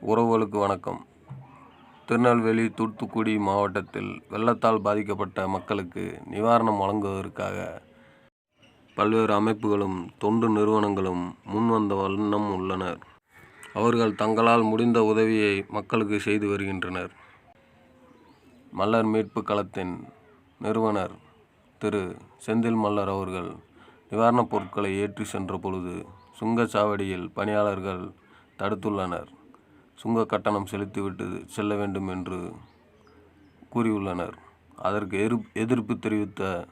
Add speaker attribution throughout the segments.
Speaker 1: உறவுகளுக்கு வணக்கம். திருநெல்வேலி தூத்துக்குடி மாவட்டத்தில் வெள்ளத்தால் பாதிக்கப்பட்ட மக்களுக்கு நிவாரணம் வழங்குவதற்காக பல்வேறு அமைப்புகளும் தொண்டு நிறுவனங்களும் முன்வந்த வண்ணம் உள்ளனர். அவர்கள் தங்களால் முடிந்த உதவியை மக்களுக்கு செய்து வருகின்றனர். மலர் மீட்பு களத்தின் நிறுவனர் திரு செந்தில் மல்லர் அவர்கள் நிவாரணப் பொருட்களை ஏற்றி சென்ற பொழுது சுங்கச்சாவடியில் பணியாளர்கள் தடுத்துள்ளனர். சுங்க கட்டணம் செலுத்திவிட்டு செல்ல வேண்டும் என்று கூறியுள்ளனர். அதற்கு எதிர்ப் எதிர்ப்பு தெரிவித்த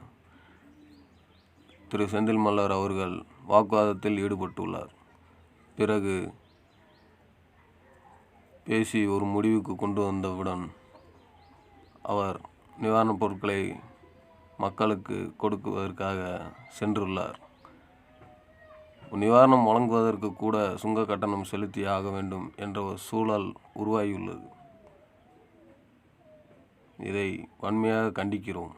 Speaker 1: திரு செந்தில் மல்லர் அவர்கள் வாக்குவாதத்தில் ஈடுபட்டுள்ளார். பிறகு பேசி ஒரு முடிவுக்கு கொண்டு வந்தவுடன் அவர் நிவாரணப் பொருட்களை மக்களுக்கு கொடுக்குவதற்காக சென்றுள்ளார். நிவாரணம் வழங்குவதற்கு கூட சுங்க கட்டணம் செலுத்தி ஆக வேண்டும் என்ற ஒரு சூழல் உருவாகியுள்ளது. இதை வன்மையாக கண்டிக்கிறோம்.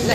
Speaker 2: இல்ல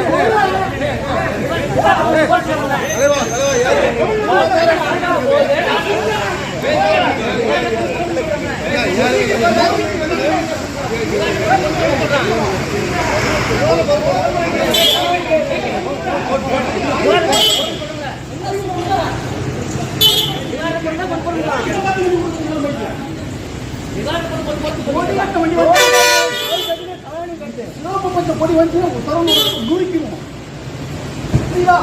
Speaker 3: பொடி வந்து திறந்து நுரிக்கணும் புரியுதா?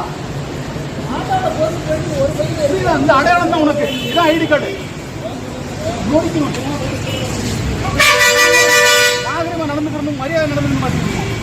Speaker 3: புரியுதா? இந்த அடையாளம் தான் உனக்கு. இதான் ஐடி கார்டு. நுரிக்கணும் നടന്നു മര്യാദ നടന്നു മാറ്റി